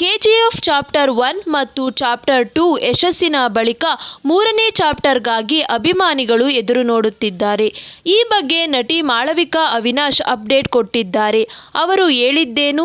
KGF chapter one ಮತ್ತು chapter two ಯಶಸ್ಸಿನ ಬಳಿಕ ಮೂರನೇ ಚಾಪ್ಟರ್ಗಾಗಿ ಅಭಿಮಾನಿಗಳು ಎದುರು ನೋಡುತ್ತಿದ್ದಾರೆ. ಈ ಬಗ್ಗೆ ನಟಿ ಮಾಳವಿಕಾ ಅವಿನಾಶ್ ಅಪ್ಡೇಟ್ ಕೊಟ್ಟಿದ್ದಾರೆ. ಅವರು ಹೇಳಿದ್ದೇನು?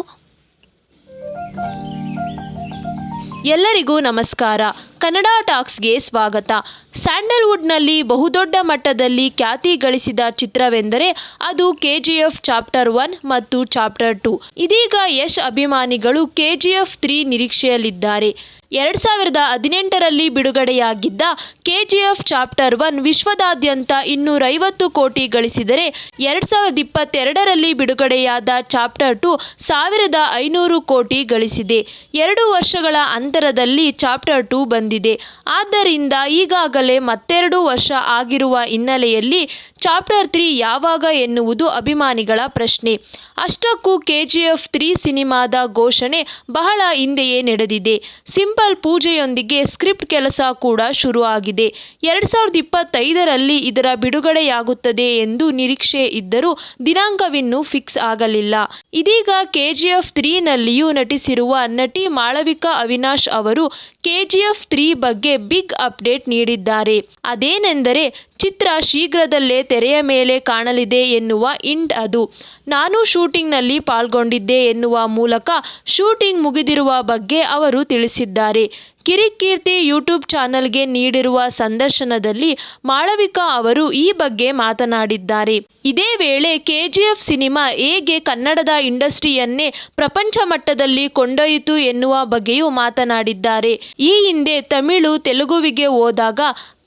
ಎಲ್ಲರಿಗೂ ನಮಸ್ಕಾರ. ಕನ್ನಡ ಟಾಕ್ಸ್ಗೆ ಸ್ವಾಗತ. ಸ್ಯಾಂಡಲ್ವುಡ್ನಲ್ಲಿ ಬಹುದೊಡ್ಡ ಮಟ್ಟದಲ್ಲಿ ಖ್ಯಾತಿ ಗಳಿಸಿದ ಚಿತ್ರವೆಂದರೆ ಅದು ಕೆಜಿಎಫ್ ಚಾಪ್ಟರ್ ಒನ್ ಮತ್ತು ಚಾಪ್ಟರ್ ಟು. ಇದೀಗ ಯಶ್ ಅಭಿಮಾನಿಗಳು ಕೆಜಿಎಫ್ ತ್ರೀ ನಿರೀಕ್ಷೆಯಲ್ಲಿದ್ದಾರೆ. ಎರಡು ಸಾವಿರದ ಹದಿನೆಂಟರಲ್ಲಿ ಬಿಡುಗಡೆಯಾಗಿದ್ದ ಕೆಜಿಎಫ್ ಚಾಪ್ಟರ್ ಒನ್ ವಿಶ್ವದಾದ್ಯಂತ ಇನ್ನೂರೈವತ್ತು ಕೋಟಿ ಗಳಿಸಿದರೆ ಎರಡು ಸಾವಿರದ ಇಪ್ಪತ್ತೆರಡರಲ್ಲಿ ಬಿಡುಗಡೆಯಾದ ಚಾಪ್ಟರ್ ಟು ಸಾವಿರದ ಐನೂರು ಕೋಟಿ ಗಳಿಸಿದೆ. ಎರಡು ವರ್ಷಗಳ ಅಂತರದಲ್ಲಿ ಚಾಪ್ಟರ್ ಟು ಬಂದಿದೆ. ಆದ್ದರಿಂದ ಈಗಾಗಲೇ ಮತ್ತೆರಡು ವರ್ಷ ಆಗಿರುವ ಹಿನ್ನೆಲೆಯಲ್ಲಿ ಚಾಪ್ಟರ್ ತ್ರೀ ಯಾವಾಗ ಎನ್ನುವುದು ಅಭಿಮಾನಿಗಳ ಪ್ರಶ್ನೆ. ಅಷ್ಟಕ್ಕೂ ಕೆಜಿಎಫ್ ತ್ರೀ ಸಿನಿಮಾದ ಘೋಷಣೆ ಬಹಳ ಹಿಂದೆಯೇ ನಡೆದಿದೆ. ಸಿಂಪಲ್ ಪೂಜೆಯೊಂದಿಗೆ ಸ್ಕ್ರಿಪ್ಟ್ ಕೆಲಸ ಕೂಡ ಶುರು ಆಗಿದೆ ಎರಡು ಸಾವಿರದ ಇಪ್ಪತ್ತೈದರಲ್ಲಿ ಇದರ ಬಿಡುಗಡೆಯಾಗುತ್ತದೆ ಎಂದು ನಿರೀಕ್ಷೆ ಇದ್ದರೂ ದಿನಾಂಕವಿನ್ನೂ ಫಿಕ್ಸ್ ಆಗಲಿಲ್ಲ. ಇದೀಗ ಕೆಜಿಎಫ್ ತ್ರೀನಲ್ಲಿಯೂ ನಟಿಸಿರುವ ನಟಿ ಮಾಳವಿಕಾ ಅವಿನಾಶ್ ಅವರು ಕೆಜಿಎಫ್ ತ್ರೀ ಬಗ್ಗೆ ಬಿಗ್ ಅಪ್ಡೇಟ್ ನೀಡಿದ್ದಾರೆ. ಅದೇನೆಂದರೆ, ಚಿತ್ರ ಶೀಘ್ರದಲ್ಲೇ ತೆರೆಯ ಮೇಲೆ ಕಾಣಲಿದೆ ಎನ್ನುವ ಇಂಟ್ ಅದು. ನಾನು ಶೂಟಿಂಗ್ನಲ್ಲಿ ಪಾಲ್ಗೊಂಡಿದ್ದೆ ಎನ್ನುವ ಮೂಲಕ ಶೂಟಿಂಗ್ ಮುಗಿದಿರುವ ಬಗ್ಗೆ ಅವರು ತಿಳಿಸಿದ್ದಾರೆ. ತಿಳಿಸಿದ್ದಾರೆ ಕಿರಿಕೀರ್ತಿ ಯೂಟ್ಯೂಬ್ ಚಾನಲ್ಗೆ ನೀಡಿರುವ ಸಂದರ್ಶನದಲ್ಲಿ ಮಾಳವಿಕಾ ಅವರು ಈ ಬಗ್ಗೆ ಮಾತನಾಡಿದ್ದಾರೆ. ಇದೇ ವೇಳೆ ಕೆಜಿಎಫ್ ಸಿನಿಮಾ ಹೇಗೆ ಕನ್ನಡದ ಇಂಡಸ್ಟ್ರಿಯನ್ನೇ ಪ್ರಪಂಚ ಮಟ್ಟದಲ್ಲಿ ಕೊಂಡೊಯ್ಯಿತು ಎನ್ನುವ ಬಗ್ಗೆಯೂ ಮಾತನಾಡಿದ್ದಾರೆ. ಈ ಹಿಂದೆ ತಮಿಳು, ತೆಲುಗುವಿಗೆ ಹೋದಾಗ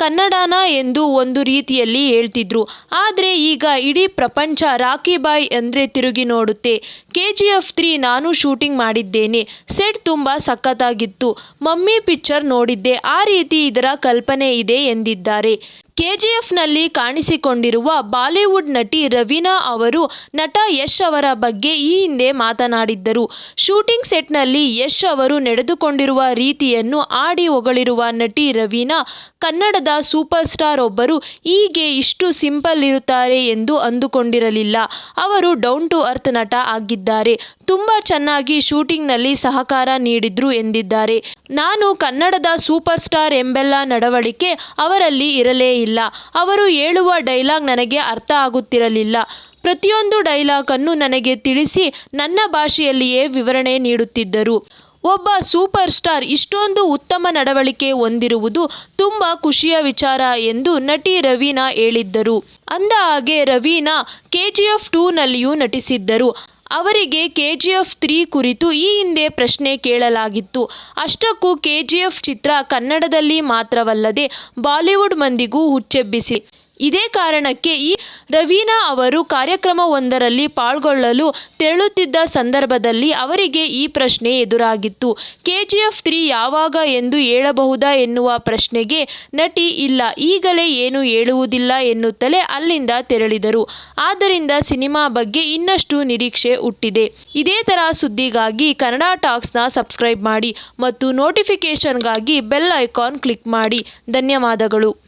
ಕನ್ನಡನ ಎಂದು ಒಂದು ರೀತಿಯಲ್ಲಿ ಹೇಳ್ತಿದ್ರು. ಆದರೆ ಈಗ ಇಡೀ ಪ್ರಪಂಚ ರಾಕಿ ಬಾಯ್ ಅಂದರೆ ತಿರುಗಿ ನೋಡುತ್ತೆ. ಕೆಜಿಎಫ್ ತ್ರೀ ನಾನು ಶೂಟಿಂಗ್ ಮಾಡಿದ್ದೇನೆ. ಸೆಟ್ ತುಂಬ ಸಖತ್ತಾಗಿತ್ತು. ಮಮ್ಮಿ ಪಿಕ್ಚರ್ ನೋಡಿದ್ದೆ. ಆ ರೀತಿ ಇದರ ಕಲ್ಪನೆ ಇದೆ ಎಂದಿದ್ದಾರೆ. ಕೆಜಿಎಫ್ನಲ್ಲಿ ಕಾಣಿಸಿಕೊಂಡಿರುವ ಬಾಲಿವುಡ್ ನಟಿ ರವೀನಾ ಅವರು ನಟ ಯಶ್ ಅವರ ಬಗ್ಗೆ ಈ ಹಿಂದೆ ಮಾತನಾಡಿದ್ದರು. ಶೂಟಿಂಗ್ ಸೆಟ್ನಲ್ಲಿ ಯಶ್ ಅವರು ನಡೆದುಕೊಂಡಿರುವ ರೀತಿಯನ್ನು ಆಡಿ ಹೊಗಳಿರುವ ನಟಿ ರವೀನಾ ಕನ್ನಡದ ಸೂಪರ್ ಸ್ಟಾರ್ ಒಬ್ಬರು ಹೀಗೆ ಇಷ್ಟು ಸಿಂಪಲ್ ಇರುತ್ತಾರೆ ಎಂದು ಅಂದುಕೊಂಡಿರಲಿಲ್ಲ. ಅವರು ಡೌನ್ ಟು ಅರ್ತ್ ನಟ ಆಗಿದ್ದಾರೆ. ತುಂಬ ಚೆನ್ನಾಗಿ ಶೂಟಿಂಗ್ನಲ್ಲಿ ಸಹಕಾರ ನೀಡಿದ್ರು ಎಂದಿದ್ದಾರೆ. ನಾನು ಕನ್ನಡದ ಸೂಪರ್ ಸ್ಟಾರ್ ಎಂಬೆಲ್ಲ ನಡವಳಿಕೆ ಅವರಲ್ಲಿ ಇರಲೇ ಅವರು ಹೇಳುವ ಡೈಲಾಗ್ ನನಗೆ ಅರ್ಥ ಆಗುತ್ತಿರಲಿಲ್ಲ. ಪ್ರತಿಯೊಂದು ಡೈಲಾಗನ್ನು ನನಗೆ ತಿಳಿಸಿ ನನ್ನ ಭಾಷೆಯಲ್ಲಿಯೇ ವಿವರಣೆ ನೀಡುತ್ತಿದ್ದರು. ಒಬ್ಬ ಸೂಪರ್ ಸ್ಟಾರ್ ಇಷ್ಟೊಂದು ಉತ್ತಮ ನಡವಳಿಕೆ ಹೊಂದಿರುವುದು ತುಂಬ ಖುಷಿಯ ವಿಚಾರ ಎಂದು ನಟಿ ರವೀನಾ ಹೇಳಿದ್ದರು. ಅಂದ ಹಾಗೆ ರವೀನಾ ಕೆಜಿಎಫ್ ಟೂನಲ್ಲಿಯೂ ನಟಿಸಿದ್ದರು. ಅವರಿಗೆ ಕೆಜಿಎಫ್ ತ್ರೀ ಕುರಿತು ಈ ಹಿಂದೆ ಪ್ರಶ್ನೆ ಕೇಳಲಾಗಿತ್ತು. ಅಷ್ಟಕ್ಕೂ ಕೆಜಿಎಫ್ ಚಿತ್ರ ಕನ್ನಡದಲ್ಲಿ ಮಾತ್ರವಲ್ಲದೆ ಬಾಲಿವುಡ್ ಮಂದಿಗೂ ಹುಚ್ಚೆಬ್ಬಿಸಿ. ಇದೇ ಕಾರಣಕ್ಕೆ ಈ ರವೀನಾ ಅವರು ಕಾರ್ಯಕ್ರಮವೊಂದರಲ್ಲಿ ಪಾಲ್ಗೊಳ್ಳಲು ತೆರಳುತ್ತಿದ್ದ ಸಂದರ್ಭದಲ್ಲಿ ಅವರಿಗೆ ಈ ಪ್ರಶ್ನೆ ಎದುರಾಗಿತ್ತು. ಕೆಜಿಎಫ್ ತ್ರೀ ಯಾವಾಗ ಎಂದು ಹೇಳಬಹುದಾ ಎನ್ನುವ ಪ್ರಶ್ನೆಗೆ ನಟಿ ಇಲ್ಲ. ಈಗಲೇ ಏನು ಹೇಳುವುದಿಲ್ಲ ಎನ್ನುತ್ತಲೇ ಅಲ್ಲಿಂದ ತೆರಳಿದರು. ಆದ್ದರಿಂದ ಸಿನಿಮಾ ಬಗ್ಗೆ ಇನ್ನಷ್ಟು ನಿರೀಕ್ಷೆ ಹುಟ್ಟಿದೆ. ಇದೇ ಥರ ಸುದ್ದಿಗಾಗಿ ಕನ್ನಡ ಟಾಕ್ಸ್ನ ಸಬ್ಸ್ಕ್ರೈಬ್ ಮಾಡಿ ಮತ್ತು ನೋಟಿಫಿಕೇಷನ್ಗಾಗಿ ಬೆಲ್ ಐಕಾನ್ ಕ್ಲಿಕ್ ಮಾಡಿ. ಧನ್ಯವಾದಗಳು.